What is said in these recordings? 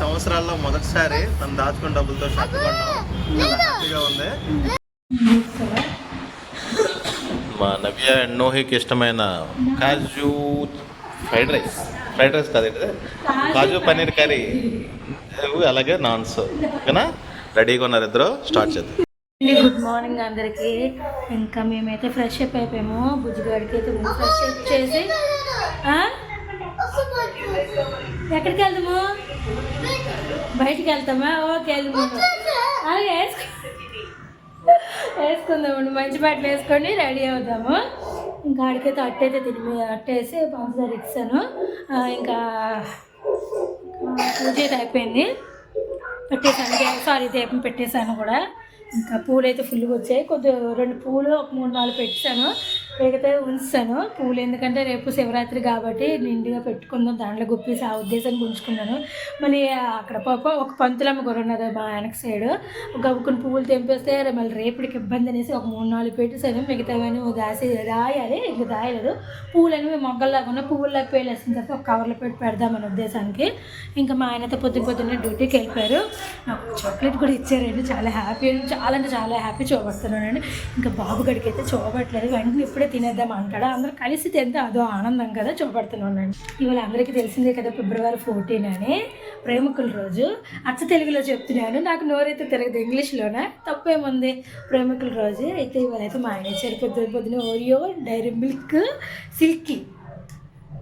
సంవత్సరాల్లో మొదటిసారి తను దాచుకున్న డబ్బులతో కొన్నాం. చాలా హ్యాపీగా ఉంది. మా నవ్య అండ్ నోహికి ఇష్టమైన kaju fried rice. Fried rice కాదు కాజు పన్నీర్ కర్రీ. అలాగే నాన్స్. ఓకేనా? రెడీగా ఉన్నారు ఇద్దరు. స్టార్ట్ చేద్దాం. గుడ్ మార్నింగ్ అందరికి. ఇంకా మేమైతే ఫ్రెష్ అప్ అయిపోయాము. బుజ్జిగాడికి అయితే ముందు ఫ్రెష్ అప్ చేసి? ఎక్కడికి వెళ్దాము? బయటికి వెళ్తామా? ఓకే వెళ్దాము. అలాగే వేసుకో. వేసుకుందామండి. మంచి బట్టలు వేసుకొని రెడీ అవుదాము. ఇంకా ఆడికైతే అట్టయితే తిని అట్టేసి పంచదార ఇచ్చాను. ఇంకా పూజ అయితే అయిపోయింది. పెట్టేశాను. సారీ దీపం పెట్టేశాను కూడా. ఇంకా పూలు అయితే ఫుల్గా వచ్చాయి. కొద్ది రెండు పూలు ఒక మూడు నాలుగు పెట్టాను మిగతా ఉంచుతాను. పూలు ఎందుకంటే రేపు శివరాత్రి కాబట్టి నిండుగా పెట్టుకుందాం. దాంట్లో గుప్పేసి ఆ ఉద్దేశానికి ఉంచుకున్నాను మళ్ళీ అక్కడ పాప ఒక పంతులమ్మ కూడా ఉన్నది మా వెనక సైడ్. గబుకుని పువ్వులు తెంపేస్తే మళ్ళీ రేపటికి ఇబ్బంది అనేసి ఒక మూడు నాలుగు పెట్టేసాను మిగతావన్నీ దాసి రాయాలి. ఇంకా దాయలేదు పూలు అనేవి మొగ్గల్లాగా ఉన్న పువ్వుల్లాగా పేలేసిన తర్వాత ఒక కవర్లో పెట్టి పెడదామని ఉద్దేశానికి. ఇంకా మా ఆయనతో పొద్దున్న పొద్దున్నే డ్యూటీకి వెళ్ళిపోయారు. నాకు చాక్లెట్ కూడా ఇచ్చారండి. చాలా హ్యాపీ చాలా అంటే చాలా హ్యాపీ చూపిస్తున్నానండి. ఇంకా బాబు గడికి అయితే చూపట్లేదు. వెంటనే ఇప్పుడే తినేద్దాం అంటాడా? అందరూ కలిసి తింటే అదో ఆనందం కదా చూపడుతున్నానండి ఇవాళ అందరికీ తెలిసిందే కదా ఫిబ్రవరి ఫోర్టీన్ అని. ప్రేమికుల రోజు. అచ్చ తెలుగులో చెప్తున్నాను. నాకు నోరైతే తిరగదు ఇంగ్లీష్లోనే? తప్పేముంది? ప్రేమికుల రోజు. అయితే ఇవాళ అయితే మా ఆయన ఇచ్చారు పొద్దున పొద్దున ఓరియో డైరీ మిల్క్ సిల్కీ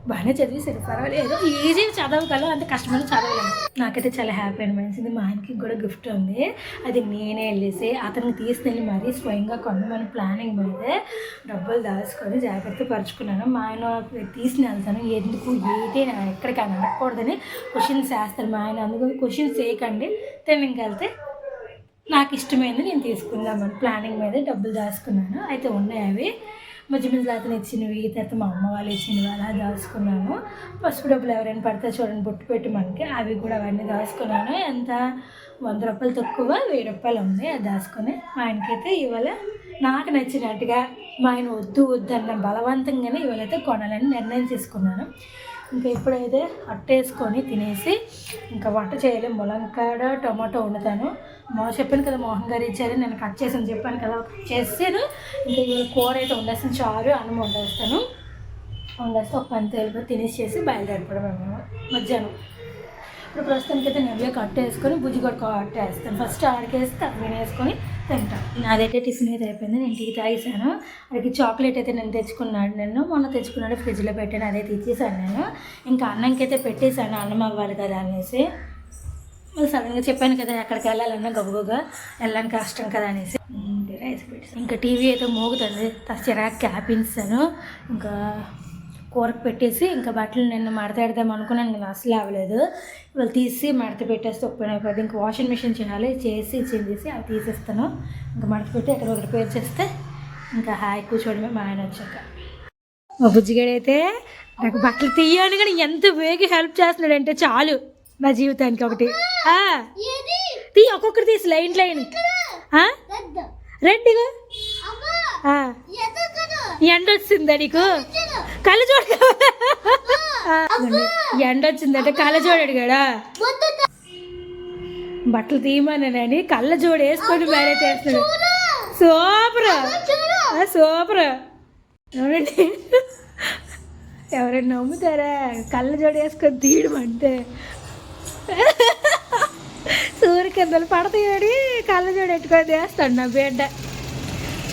బాగానే చదివి సరే పర్వాలేదు. ఈజీ చదవగలం అంత కష్టమైన చదవలేము. నాకైతే చాలా హ్యాపీ అనిపించింది. మా ఆయనకి కూడా గిఫ్ట్ ఉంది. అది నేనే వెళ్ళేసి అతనికి తీసుకెళ్ళి మరీ స్వయంగా కొనమని ప్లానింగ్ మీదే డబ్బులు దాచుకొని జాగ్రత్త పరుచుకున్నాను. మా ఆయన తీసుకుని వెళ్తాను. ఎందుకు ఏంటి ఎక్కడికి అని అడగకూడదని క్వశ్చన్స్ వేస్తారు మా ఆయన అందుకు క్వశ్చన్స్ చేయకండి. తినకి వెళ్తే నాకు ఇష్టమైంది నేను తీసుకుందామని ప్లానింగ్ మీద డబ్బులు దాచుకున్నాను. అయితే ఉన్నాయి అవి. మధ్య మధ్యలో అతను ఇచ్చినవి తర్వాత మా అమ్మ వాళ్ళు ఇచ్చినవి అలా దాచుకున్నాను పసుపు డబ్బులు ఎవరైనా పడితే చూడండి బొట్టు పెట్టి మనకి అవి కూడా అవన్నీ దాచుకున్నాను. ఎంత? వంద రూపాయలు తక్కువ వెయ్యి రూపాయలు ఉంది అది దాచుకొని. మా ఆయనకైతే ఇవాళ నాకు నచ్చినట్టుగా మా ఆయన వద్దు వద్దు అన్న బలవంతంగానే ఇవాళైతే కొనాలని నిర్ణయం తీసుకున్నాను. ఇంకా ఎప్పుడైతే అట్టేసుకొని తినేసి ఇంకా వంట చేయాలి. ములంకాడ టమాటో వండుతాను. మా చెప్పాను కదా మోహన్ గారు ఇచ్చారు నేను కట్ చేసాను చెప్పాను కదా కట్ చేసాను ఇంకా కూర అయితే వండేస్తాను చారు అన్నం వండేస్తాను. వండేస్తే ఒక పని తేలిపోయి చేసి బయలుదేరిపోవడం మధ్యాహ్నం. ఇప్పుడు ప్రస్తుతానికి అయితే నెవ్వే కట్టేసుకొని బుజ్జి కూడా కట్టేస్తాను ఫస్ట్ ఆడికేసి తక్కువ వేసుకొని తింటాను నాదైతే టిఫిన్ అయితే అయిపోయింది. నేను టీ తాగేసాను అడిగి చాక్లెట్ అయితే నేను తెచ్చుకున్నాను. నేను మొన్న తెచ్చుకున్నాడు ఫ్రిడ్జ్లో పెట్టాను. అదైతే ఇచ్చేసాను నేను. ఇంకా అన్నంకి అయితే పెట్టేశాను. అన్నం అవ్వాలి కదా అనేసి. మళ్ళీ సడన్గా చెప్పాను కదా ఎక్కడికి వెళ్ళాలన్నా గబగబగా వెళ్ళడానికి కష్టం కదా అనేసి. రైస్ పెట్టి ఇంకా టీవీ అయితే మోగుతుంది. చిరాకు క్యాపిన్సాను ఇంకా కూరకు పెట్టేసి ఇంకా బట్టలు నిన్న మడతెడదాం అనుకున్నాను కానీ అసలు అవ్వలేదు ఇవాళ తీసి మడత పెట్టేస్తే ఒప్పిన అయిపోద్ది. ఇంకా వాషింగ్ మిషన్ చేయాలి చేసి చిందేసి అవి తీసేస్తాను. ఇంకా మడత పెట్టి ఎక్కడ ఒకటి పేరు చేస్తే ఇంకా హాయ్ కూర్చోవడమే మా ఆయన వచ్చాక. మా బుజ్జిగాడైతే నాకు బట్టలు తీయాలి కానీ ఎంత వేగి హెల్ప్ చేస్తున్నాడంటే చాలు నా జీవితానికి ఒకటి. తీ ఒక్కొక్కటి తీసి లైన్ లైన్. ఆ? రెడ్ ఇగో. ఆ. ఎండ వచ్చిందా నీకు? కళ్ళ చూడ. ఎండ వచ్చిందంటే కళ్ళ చూడు అడిగాడా? బట్టలు తీయమన్నానని కళ్ళ జోడు వేసుకొని మ్యారేజ్ చేస్తున్నాడు. సూపర్. సూపర్. ఎవరండి? ఎవరైనా నమ్ముతారా? కళ్ళ జోడు వేసుకొని తీయడం అంటే. సూర్యకిందలు పడతాయని కళ్ళ జోడు ఎట్టుకొని వేస్తాడు నా బిడ్డ.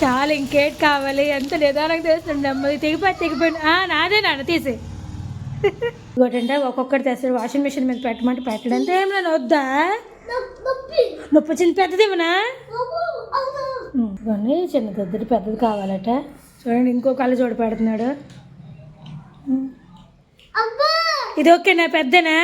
చాలా ఇంకేటి కావాలి? ఎంత నిదానంగా చేస్తాడు నెమ్మది. తెగిపోయి తెగిపోయి నాదే నాన్న తీసి. ఇంకోటంటే ఒక్కొక్కటి తెస్తాడు వాషింగ్ మిషన్ మీద పెట్టమంటే పెట్టడంతో ఏం నేను వద్దా? నొప్పి చిన్న పెద్దది ఇవ్వనా? చిన్న పెద్దది పెద్దది కావాలట. చూడండి ఇంకో కళ్ళు చూడ పెడుతున్నాడు. ఇది ఓకేనా? పెద్దనా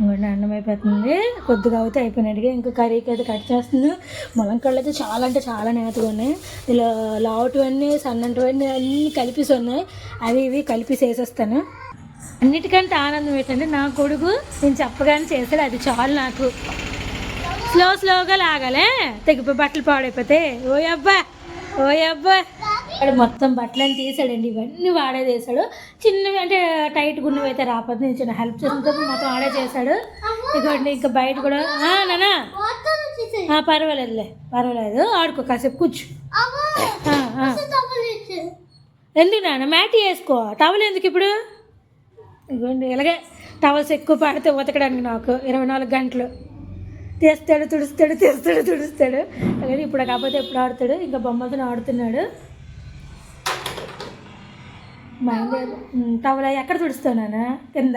ఇంకోటి అన్నం అయిపోతుంది. కొద్దిగా అయితే అయిపోయినట్టుగా ఇంకా కర్రీకి అయితే కట్ చేస్తుంది. ములంకాళ్ళు అయితే చాలా అంటే చాలా నేతగా ఉన్నాయి. ఇలా లావుటివన్నీ సన్నటివన్నీ అన్నీ కలిపేసి ఉన్నాయి. అవి ఇవి కలిపి చేసేస్తాను. అన్నిటికంటే ఆనందం ఏంటంటే నా కొడుకు నేను చెప్పగానే చేస్తాడు అది చాలు నాకు. స్లో స్లోగా లాగాలే. తెగిపోయి బట్టలు పాడైపోతే. ఓ అబ్బా! ఓ అబ్బా! వాడు మొత్తం బట్టలని తీసాడండి. ఇవన్నీ వాడే చేశాడు. చిన్నవి అంటే టైట్ గున్నవి అయితే రాకపోతే నేను చిన్న హెల్ప్ చేసిన మొత్తం వాడే చేశాడు. ఇదిగోండి ఇంకా బయట కూడా. నానా. పర్వాలేదులే పర్వాలేదు. ఆడుకో కాసేపు కూర్చు. ఎందుకు నాన్న మ్యాట్ వేసుకో. టవల్ ఎందుకు ఇప్పుడు? ఇదిగోండి ఇలాగే టవల్స్ ఎక్కువ పడితే ఉతకడానికి నాకు ఇరవై నాలుగు గంటలు. తీస్తాడు తుడుస్తాడు తీస్తాడు తుడుస్తాడు. అలాగే ఇప్పుడు కాకపోతే ఎప్పుడు ఆడుతాడు? ఇంకా బొమ్మలతో ఆడుతున్నాడు. మైండ్ టవల్ ఎక్కడ తుడుస్తావు నాన్న కింద?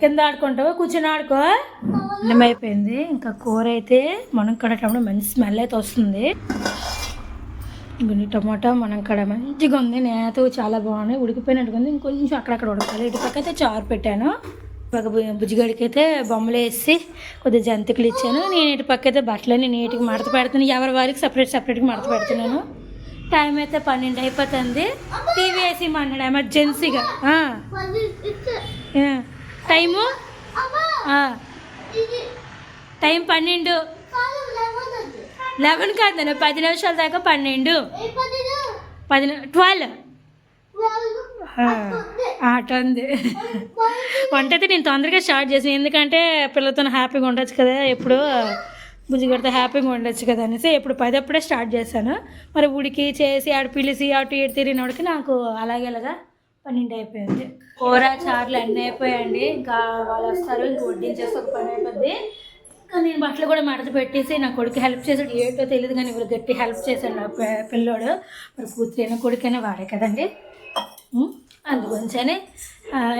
కింద ఆడుకుంటావు? కూర్చొని ఆడుకో. అన్నమైపోయింది ఇంకా కూర అయితే మనం కడటప్పుడు మంచి స్మెల్ అయితే వస్తుంది. ఇంకొన్ని టమాటా మనం కడ మంచిగా ఉంది. నేత చాలా బాగున్నాయి. ఉడికిపోయినట్టుగా ఉంది. ఇంకొంచెం అక్కడక్కడ ఉడకాలి. ఇటు పక్క అయితే చారు పెట్టాను. ఒక బుజ్జిగడికి అయితే బొమ్మలు వేసి కొద్దిగా జంతికలు ఇచ్చాను. నేను ఇటు పక్క అయితే బట్టలన్నీ నీట్గా మడత పెడుతున్నాను. ఎవరి వారికి సపరేట్ సపరేట్గా మడత పెడుతున్నాను. టైం అయితే పన్నెండు అయిపోతుంది. టీవీ వేసి మాట్లాడు ఎమర్జెన్సీగా. టైము. టైం పన్నెండు. లెవెన్ కాదు పది నిమిషాల దాకా పన్నెండు. పది ట్వెల్వ్. ఆట ఉంది. వంట అయితే నేను తొందరగా స్టార్ట్ చేసాను ఎందుకంటే పిల్లలతో హ్యాపీగా ఉండొచ్చు కదా ఎప్పుడు బుజ్జిగడితో హ్యాపీగా ఉండొచ్చు కదా అనేసి ఎప్పుడు పది అప్పుడే స్టార్ట్ చేశాను. మరి ఉడికి చేసి ఆడ పిలిచి అటు ఇటు తిరిగినోడికి నాకు అలాగే అలాగా పన్నెండు అయిపోయింది కూర చారులు అన్నీ అయిపోయాయండి ఇంకా వాళ్ళు వస్తారు ఇంక వడ్డించేసి ఒక పని అయిపోద్ది. ఇంకా నేను బట్టలు కూడా మడత పెట్టేసి నా కొడుకు హెల్ప్ చేశాడు. ఏంటో తెలియదు కానీ ఇవాళ గట్టి హెల్ప్ చేశాడు నా పిల్లోడు. మరి కూతురైన కొడుకైనా వాడే కదండి. ఉం? అందుగురించని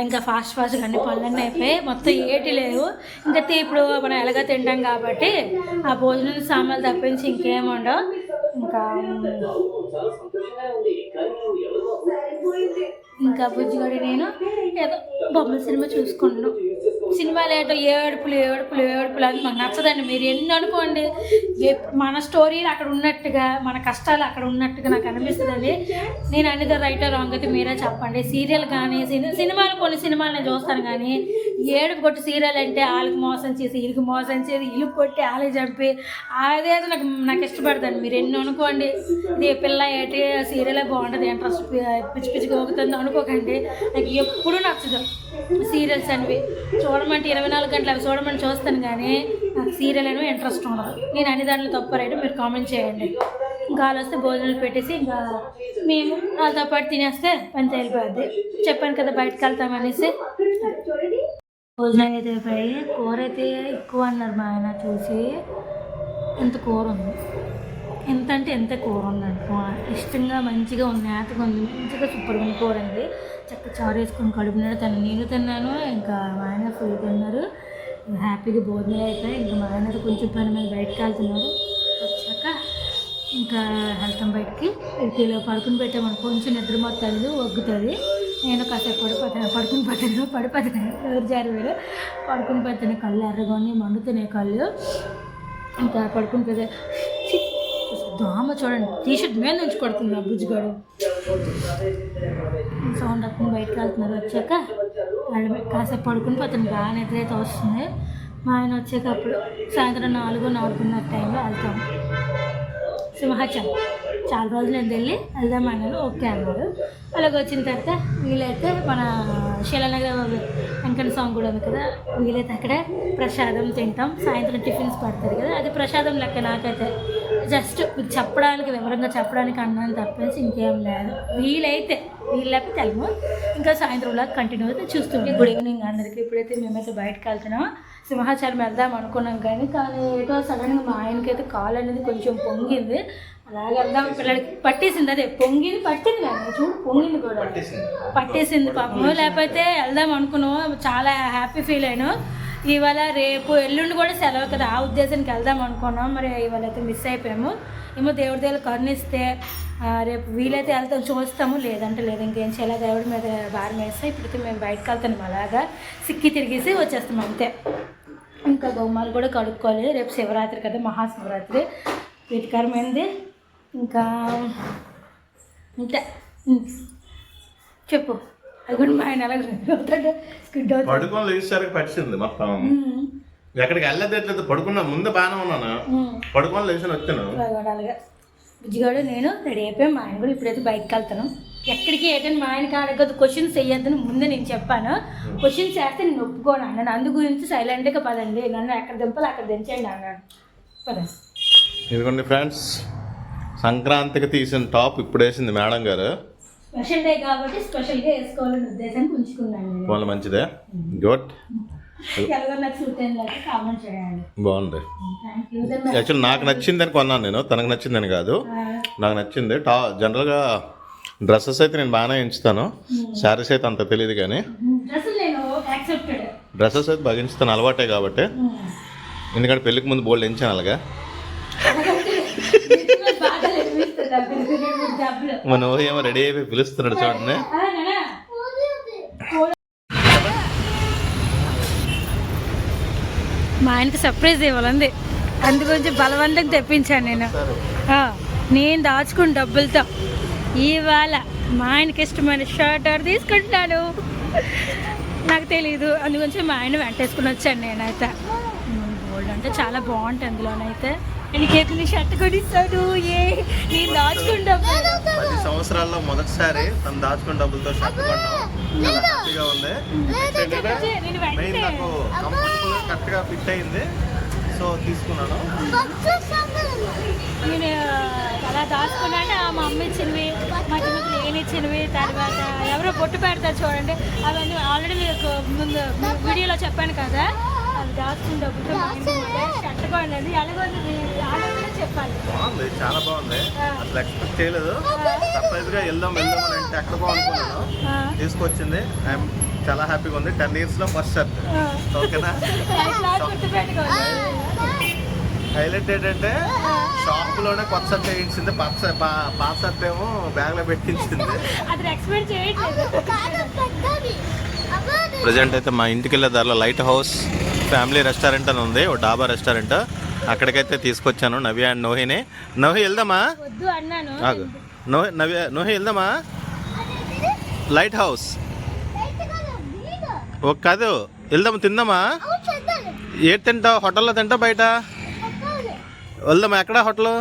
ఇంకా ఫాస్ట్ ఫాస్ట్గా అన్ని పనులన్నీ అయిపోయి మొత్తం ఏటి లేవు. ఇంకా ఇప్పుడు మనం ఎలాగ తింటాం కాబట్టి ఆ భోజనం సామాన్లు తప్పించి ఇంకేం ఉండవు. ఇంకా ఇంకా బుజ్జిగడి నేను ఏదో బొమ్మల సినిమా చూసుకుంటున్నాను సినిమాలు ఏటో ఏడుపులు ఏడుపులు ఏడుపులు అది మాకు నచ్చదండి. మీరు ఎన్ని అనుకోండి మన స్టోరీలు అక్కడ ఉన్నట్టుగా మన కష్టాలు అక్కడ ఉన్నట్టుగా నాకు అనిపిస్తుందండి. నేను అనేది రైటర్ రాంగ్ అయితే మీరే చెప్పండి. సీరియల్ కానీ సినిమా సినిమాలు కొన్ని సినిమాలు నేను చూస్తాను కానీ ఏడుపు కొట్టి సీరియల్ అంటే వాళ్ళకి మోసం చేసి వీళ్ళకి మోసం చేసి ఇల్లు కొట్టి వాళ్ళకి చంపి అదేదో నాకు నాకు ఇష్టపడతాను. మీరు ఎన్ని అనుకోండి ఇది పిల్ల ఏంటి సీరియలే బాగుంటుంది ఇంట్రెస్ట్ పిచ్చి పిచ్చి గోగుతుంది అనుకోకండి. నాకు ఎప్పుడూ నచ్చదు సీరియల్స్ అనేవి. చూడమంటే ఇరవై నాలుగు గంటలు అవి చూడమని చూస్తాను కానీ నాకు సీరియల్ అనేవి ఇంట్రెస్ట్ ఉండదు. నేను అన్ని దాంట్లో తప్పు రైట్ మీరు కామెంట్ చేయండి. ఇంకా వాళ్ళు వస్తే భోజనాలు పెట్టేసి ఇంకా మేము వాళ్ళతో పాటు తినేస్తే పని తేలిపోద్ది. చెప్పాను కదా బయటకు వెళ్తామనేసి భోజనం అయితే అయిపోయి కూర అయితే ఎక్కువ అన్నారు మా ఆయన చూసి. ఎంత కూర ఉంది. ఎంత అంటే ఎంత కూర ఉందండి ఇష్టంగా మంచిగా ఉంది. నేతగా ఉంది. మంచిగా సూపర్గా ఉంది కూర అండి. చక్క చారు వేసుకొని కడుపున్నాడు తను నేను తిన్నాను. ఇంకా మా ఆయన ఫుల్ తిన్నారు. హ్యాపీగా భోజనం అయిపోయి ఇంకా మా ఆయన కొంచెం పని మీద బయటకు వెళ్తున్నారు వచ్చాక ఇంకా వెళ్తాం బయటికి. ఇటులో పడుకుని పెట్టామని కొంచెం నిద్ర మొత్తాలు ఒగ్గుతుంది. నేను కాసేపు పడిపోతాను పడుకుని పోతాను పడిపోతాను ఎవరు జారి వేరు పడుకుని పోతాను కళ్ళు ఎర్రగొని మండుతున్నాయి కళ్ళు. ఇంకా పడుకుని పోతే దోమ చూడండి. టీషర్ట్ మీద నుంచి కొడుతుంది ఆ బుజ్జిగాడు. సౌండ్ అప్పుడు బయటకు వెళ్తున్నారు. వచ్చాక వాళ్ళు కాసేపు పడుకుని పోతాను బాగా నిద్ర అయితే వస్తుంది. మా ఆయన వచ్చాక అప్పుడు సాయంత్రం నాలుగు నాలుగున్నర టైంలో వెళ్తాం. సింహాచలం. చాలా రోజులు ఎంత వెళ్ళి. వెళ్దాం అన్నారు ఓకే అన్నారు అలాగ వచ్చిన తర్వాత వీలైతే మన శిలానగర్ వెంకన్న స్వామి కూడా ఉంది కదా వీలైతే అక్కడ ప్రసాదం తింటాం. సాయంత్రం టిఫిన్స్ పడతారు కదా అది ప్రసాదం లెక్క నాకైతే. జస్ట్ మీకు చెప్పడానికి వివరంగా చెప్పడానికి అన్నాను తప్పేసి ఇంకేం లేదు. వీలైతే వీళ్ళకి లేకపోతే ఇంకా ఇంకా లాగా కంటిన్యూ అయితే చూస్తుంటే గుడ్ ఈవినింగ్ అందరికి. ఇప్పుడైతే మేమైతే బయటకు వెళ్తున్నాం. సింహాచలం వెళ్దాం అనుకున్నాం కానీ కానీ ఏదో సడన్గా మా ఆయనకైతే కాల్ అనేది కొంచెం పొంగింది. అలాగే వెళ్దాం పిల్లలకి పట్టేసింది అదే పొంగింది పట్టింది కానీ చూడు పొంగింది కూడా. పట్టేసింది. పాపం. లేకపోతే వెళ్దాం అనుకున్నాం చాలా హ్యాపీ ఫీల్ అయ్యాను ఇవాళ రేపు ఎల్లుండి కూడా సెలవు కదా ఆ ఉద్దేశానికి వెళ్దాం అనుకున్నాం. మరి ఇవాళ అయితే మిస్ అయిపోయాము. ఏమో దేవుడి దగ్గర కరుణిస్తే రేపు వీలైతే వెళ్తాం చూస్తాము. లేదంటే లేదు ఇంకేం చేయాలి? దేవుడి మీద భారం వేస్తే ఇప్పటికి మేము బయటకు వెళ్తాం అలాగా. సిక్కి తిరిగేసి వచ్చేస్తాం అంతే. ఇంకా గౌమాలు కూడా కడుక్కోవాలి. రేపు శివరాత్రి కదా మహాశివరాత్రి. వీటికరమైనది ఇంకా అంతే. చెప్పు. కూడా మా ఆయన స్కిడ్ పడుకొని లేచేసరికి పట్టింది మొత్తం. ఎక్కడికి వెళ్ళలేదు పడుకున్నా ముందు బాగానే ఉన్నాను. పడుకొని లేచిన వచ్చాను. అలాగే బుజ్జిగాడు నేను రెడీ అయిపోయాం. మా ఆయన కూడా ఇప్పుడైతే బయటకు వెళ్తాను. ఎక్కడికి ఏదైనా మా ఆయనకి అడగదు క్వశ్చన్స్ వేయొద్దని ముందే నేను చెప్పాను. క్వశ్చన్స్ వేస్తే నేను ఒప్పుకోను అన్నాను అందు గురించి సైలెంట్గా పదండి. నన్ను ఎక్కడ దింపాలి అక్కడ దించండి అన్నాడు. పదండి ఇదిగోండి ఫ్రెండ్స్ సంక్రాంతికి తీసిన టాప్ ఇప్పుడు వేసింది మేడం గారు. స్పెషల్ డే కాబట్టి స్పెషల్గా వేసుకోవాలని ఉద్దేశానికి ఉంచుకున్నాను వాళ్ళ మంచిదే. గుడ్. బాగుంది. యాక్చువల్ నాకు నచ్చిందని కొన్నాను నేను. తనకు నచ్చిందని కాదు. నాకు నచ్చింది. టా జనరల్గా డ్రెస్సెస్ అయితే నేను బాగానే ఎంచుతాను. శారీస్ అయితే అంత తెలియదు కానీ. డ్రెస్సెస్ అయితే బాగా ఎంచుతాను. అలవాటే కాబట్టి. ఎందుకంటే పెళ్ళికి ముందు బోల్డ్ ఎంచాను అలాగా. మన ఏమో రెడీ అయిపోయి పిలుస్తున్నాడు చూడండి. మా ఆయనకి సర్ప్రైజ్ ఇవ్వాలంది. అందుగురించి బలవంతం తెప్పించాను నేను. ఆ, నేను దాచుకుని డబ్బులతో ఇవాళ మా ఆయనకి ఇష్టమైన షర్ట్ ఆర్డర్ తీసుకుంటున్నాను. నాకు తెలియదు అందుగురించి మా ఆయన వెంటేసుకుని వచ్చాను నేనైతే. గోల్డ్ అంటే చాలా బాగుంటుంది అందులోనైతే. ఆయనకి షర్ట్ కొనిస్తాడు. ఏ పది సంవత్సరాల్లో మొదటిసారి తను దాచుకున్న డబ్బులతో షర్ట్ కొన్నాం హ్యాపీగా ఉంది. మెయిన్ నాకు కంఫర్టబుల్ కరెక్ట్గా ఫిట్ అయింది. సో తీసుకున్నాను. నేను అలా దాచుకున్నాను మా అమ్మ ఇచ్చినవి మా చిన్నప్పుడు నేను ఇచ్చినవి తర్వాత ఎవరో బొట్టు పెడతారు చూడండి. అవన్నీ ఆల్రెడీ మీకు ముందు వీడియోలో చెప్పాను కదా. అవి దాచుకున్న ముందే షర్ట్ కొన్నది ఎలాగొంది ఆలోచన చెప్పాలి బాగుంది చాలా బాగుంది. అసలు ఎక్స్పెక్ట్ చేయలేదు. సర్ప్రైజ్గా వెళ్దాం వెళ్దాం అని అంటే ఎక్కడ బాగునుకున్నాను ఆ, తీసుకొచ్చింది. ఐఎమ్ చాలా హ్యాపీగా ఉంది. టెన్ ఇయర్స్లో ఫస్ట్ షర్ట్. ఓకేనా? హైలైట్ ఏంటంటే షాప్లోనే కొత్త షర్ట్ వేయించింది. పాత పాత షర్ట్ ఏమో బ్యాగ్లో పెట్టించింది. అది ఎక్స్పెక్ట్ చేయట్లేదు. ప్రజెంట్ అయితే మా ఇంటికి వెళ్ళే దారిలో లైట్ హౌస్ ఫ్యామిలీ రెస్టారెంట్ అని ఉంది. ఓ డాబా రెస్టారెంట్ అక్కడికైతే తీసుకొచ్చాను నవ్య అండ్ నోహిని. నోహి వెళ్దామా? నోహి నవ్య నోహి వెళ్దామా? Light house. ఓ కాదు. వెళ్దామా తిందామా? ఏ తింటావు హోటల్లో తింటావు బయట? వెళ్దామా? ఎక్కడ హోటల్?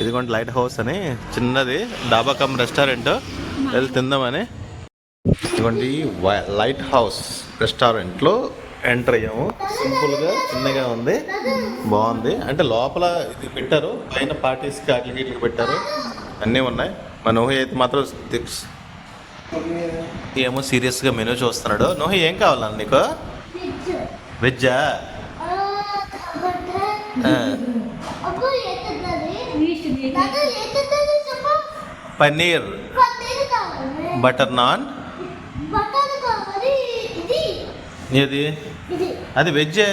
ఇదిగోండి లైట్ హౌస్ అని చిన్నది డాబా కమ్ రెస్టారెంట్. వెళ్ళి తిందామని. ఇదిగోండి లైట్ హౌస్ రెస్టారెంట్లో ఎంటర్ అయ్యాము. సింపుల్గా చిన్నగా ఉంది. బాగుంది. అంటే లోపల ఇది పెట్టారు. పైన పార్టీస్కి అట్లకి ఇట్లకి పెట్టారు. అన్నీ ఉన్నాయి. మా నోహి అయితే మాత్రం దిక్స్ ఏమో సీరియస్గా మెనూ చూస్తున్నాడు. నోహి ఏం కావాలన్నా నీకు? వెజ్జా పన్నీర్. బటర్ నాన్. ఏది? అది వెజ్జే?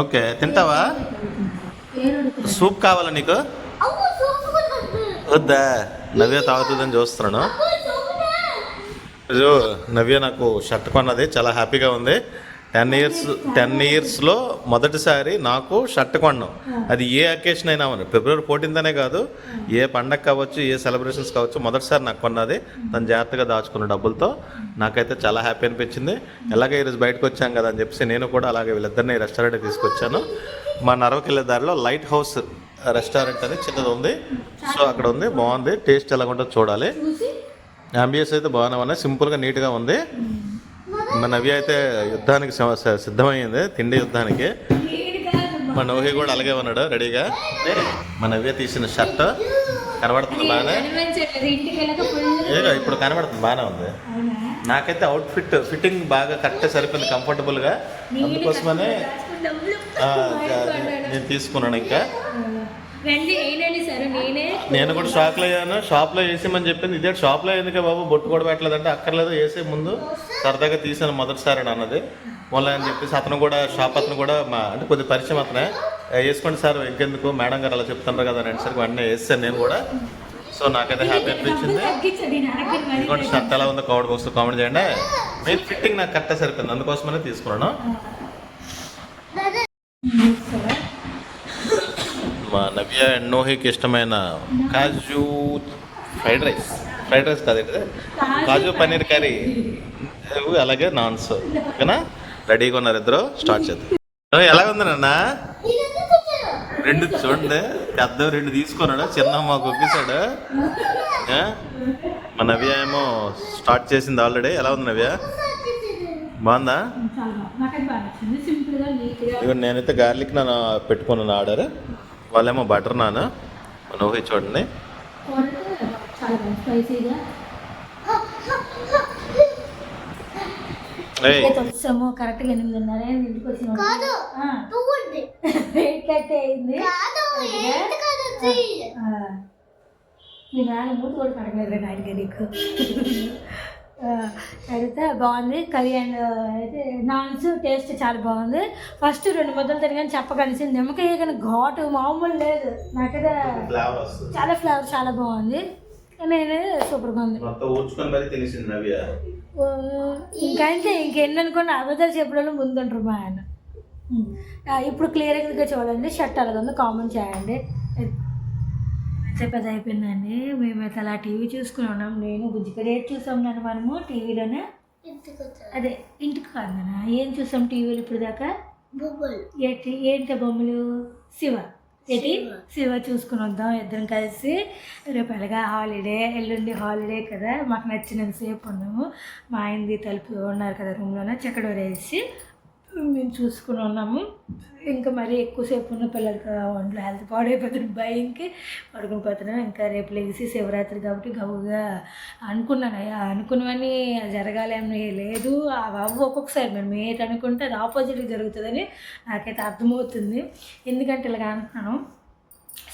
ఓకే తింటావా? సూప్ కావాలా నీకు? వద్దా? నవ్య తాగుతుందని చూస్తున్నాను. నవ్య నాకు షర్ట్ కొన్నది చాలా హ్యాపీగా ఉంది. టెన్ ఇయర్స్ టెన్ ఇయర్స్లో మొదటిసారి నాకు షర్ట్ కొన్నాం అది ఏ అకేషన్ అయినా ఫిబ్రవరి ఫోర్టీన్త్ అనే కాదు ఏ పండగ కావచ్చు ఏ సెలబ్రేషన్స్ కావచ్చు మొదటిసారి నాకు కొన్నది. తను జాగ్రత్తగా దాచుకున్న డబ్బులతో నాకైతే చాలా హ్యాపీ అనిపించింది. ఎలాగే ఈరోజు బయటకు వచ్చాం కదా అని చెప్పేసి నేను కూడా అలాగే వీళ్ళిద్దరిని రెస్టారెంట్ తీసుకొచ్చాను. మా నరవకి వెళ్ళే దారిలో లైట్ హౌస్ రెస్టారెంట్ అని చిన్నది ఉంది. సో అక్కడ ఉంది. బాగుంది. టేస్ట్ ఎలా ఉంటుందో చూడాలి. చూసి? అంబియన్స్ అయితే బాగానే ఉన్నాయి. సింపుల్గా నీట్గా ఉంది. మన నవ్య అయితే యుద్ధానికి సిద్ధమైంది తిండి యుద్ధానికి. మన మా నోహి కూడా అలాగే ఉన్నాడు రెడీగా. మన నవ్య తీసిన షర్ట్ కనబడుతుంది బాగానే. ఏదో ఇప్పుడు కనబడుతుంది బాగానే ఉంది. నాకైతే అవుట్ ఫిట్ ఫిట్టింగ్ బాగా కరెక్ట్ సరిపోయింది కంఫర్టబుల్గా అందుకోసమనే నేను తీసుకున్నాను ఇంకా. నేనే కూడా షాప్లో అయ్యాను. షాప్లో వేసేమని చెప్పింది. ఇదే షాప్లో ఎందుకే బాబు బొట్టు కూడా పెట్టలేదంటే అక్కర్లేదు వేసే ముందు సరదాగా తీసాను మొదటిసారి అని అన్నది. మళ్ళీ అని చెప్పేసి అతను కూడా షాప్ అతను కూడా మా అంటే కొద్ది పరిచయం అతనే. "ఏ, వేసుకోండి సార్ ఇంకెందుకు? మేడం గారు అలా చెప్తున్నారు కదా అని సరికి వెంటనే వేసాను నేను కూడా. సో నాకైతే హ్యాపీ అనిపించింది. ఇంకోటి షర్ట్ ఎలా ఉందో కామెంట్ బాక్స్లో కామెంట్ చేయండి. మీరు ఫిట్టింగ్ నాకు కరెక్ట్గా సరిపోయింది అందుకోసమనే తీసుకున్నాను సరే. అండ్ నోహికి ఇష్టమైన kaju fried rice. Fried rice కాదు? కాజు పన్నీర్ కర్రీ. అలాగే నాన్స్. ఓకేనా? రెడీగా ఉన్నారు ఇద్దరు. స్టార్ట్ చేద్దాం. ఎలా ఉంది నాన్న? రెండు చూడండి. పెద్ద రెండు తీసుకున్నాడు. చిన్న మాకు ఆ? మా నవ్య ఏమో స్టార్ట్ చేసింది ఆల్రెడీ. ఎలా ఉంది నవ్య? బాగుందా? ఇదిగో నేనైతే గార్లిక్ నాన్న పెట్టుకున్నాను ఆర్డర్. వాళ్ళేమో బటర్ చూడండి. వచ్చాము కరెక్ట్గా ఎనిమిదిన్నర అయింది ఇంటికి వచ్చిన అయింది. మీ నాన్న మూడు కూడా నీకు. ఆ, అయితే బాగుంది. కర్రీ అండ్ అయితే నాన్స్ టేస్ట్ చాలా బాగుంది. ఫస్ట్ రెండు ముద్దలు తినగానే చెప్పగలిసింది. నిమ్మకాయ కానీ ఘాటు మామూలు లేదు. నాకైతే చాలా ఫ్లేవర్ చాలా బాగుంది. నేను సూపర్గా ఉంది. ఇంకా అయితే ఇంకెన్ని అనుకోండి అబద్ధాలు చెప్పడంలో ముందుంటారు మా ఆయన. ఇప్పుడు క్లియర్గా చూడండి. షర్ట్ అలాగ ఉంది కామెంట్ చేయండి. అయితే పెద్ద అయిపోయిందండి. మేమైతే అలా టీవీ చూసుకుని ఉన్నాం. నేను బుజ్జికడ ఏది చూసాం నాన్న మనము టీవీలోనే. అదే ఇంటికి కాదు నాన్న ఏం చూసాం టీవీలో ఇప్పుడు దాకా. ఏంటి ఏంటి బొమ్మలు? శివ. ఏంటి? శివ. చూసుకుని వద్దాం ఇద్దరం కలిసి. రేపు ఎలాగా హాలిడే ఎల్లుండి హాలిడే కదా. మాకు నచ్చినంత సేపు ఉన్నాము. మా ఆయనది తలుపు ఉన్నారు కదా రూమ్లోనే. చెక్కడోరు వేసి మేము చూసుకుని ఉన్నాము. ఇంకా మరీ ఎక్కువసేపు ఉన్న పిల్లలకి ఒంట్లో హెల్త్ పాడైపోతుంది. భయంకి పడుకుని పోతున్నాం. ఇంకా రేపు లేచి శివరాత్రి కాబట్టి గవుగా అనుకున్నాను. అయ్యా అనుకున్నవన్నీ జరగాలేమని లేదు. అవ్వ ఒక్కొక్కసారి మనం ఏది అనుకుంటే అది ఆపోజిట్ జరుగుతుందని నాకైతే అర్థమవుతుంది. ఎందుకంటే ఇలాగ అంటున్నాను.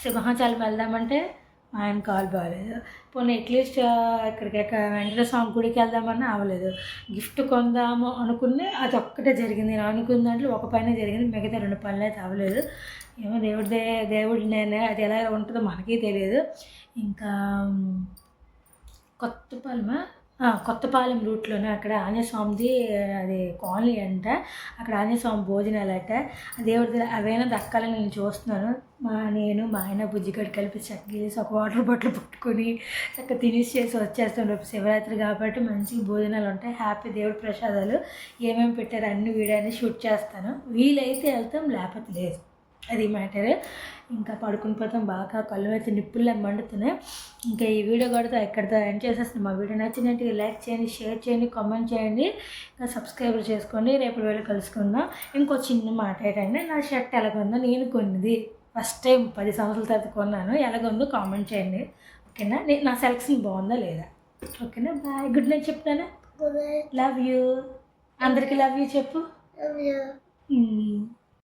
సింహాచలం వెళ్దామంటే మా ఆయన కాల్ బాగాలేదు పోనీ అట్లీస్ట్ ఇక్కడికి వెంకటేశ్వర స్వామి గుడికి వెళ్దామని అవ్వలేదు. గిఫ్ట్ కొందాము అనుకునే అది ఒక్కటే జరిగింది. నేను అనుకున్న దాంట్లో ఒక పైన జరిగింది. మిగతా రెండు పనులు అయితే అవ్వలేదు. ఏమో దేవుడి దేవుడి నేనే అది ఎలా ఉంటుందో మనకి తెలియదు. ఇంకా కొత్త కొత్తపాలెమా కొత్తపాలెం రూట్లోనే అక్కడ ఆంజనేయస్వామిది అది కాలనీ అంట. అక్కడ ఆంజనేయస్వామి భోజనాలు అంట దేవుడి అవైనా దక్కాలని నేను చూస్తున్నాను. మా నేను మా ఆయన బుజ్జిగడ్డ కలిపి చక్కగేసి ఒక వాటర్ బాటిల్ పట్టుకొని చక్కగా తినేసి చేసి వచ్చేస్తాం రేపు శివరాత్రి కాబట్టి మంచిగా భోజనాలు ఉంటాయి. హ్యాపీ దేవుడి ప్రసాదాలు. ఏమేమి పెట్టారు అన్ని వీడియోని షూట్ చేస్తాను. వీలైతే వెళ్తాం లేకపోతే లేదు. అది మ్యాటర్. ఇంకా పడుకుని పోతాం బాగా కళ్ళు అయితే నిప్పుల్లో మండుతున్నాయి. ఇంకా ఈ వీడియో కూడా ఎక్కడితో ఎండ్ చేసేస్తున్నాం మా వీడియో నచ్చినట్టు లైక్ చేయండి షేర్ చేయండి కామెంట్ చేయండి. ఇంకా సబ్స్క్రైబ్ చేసుకోండి. రేపు వేళ కలుసుకుందాం. ఇంకో చిన్న మాట ఏంటంటే నా షర్ట్ ఎలాగుందో నేను కొన్నది. ఫస్ట్ టైం పది సంవత్సరాల తర్వాత కొన్నాను. ఎలాగుందో కామెంట్ చేయండి. ఓకేనా? నే- నా సెలక్షన్ బాగుందా లేదా? ఓకేనా? బాయ్. గుడ్ నైట్ చెప్తాను. లవ్ యూ అందరికీ లవ్ యూ చెప్పు.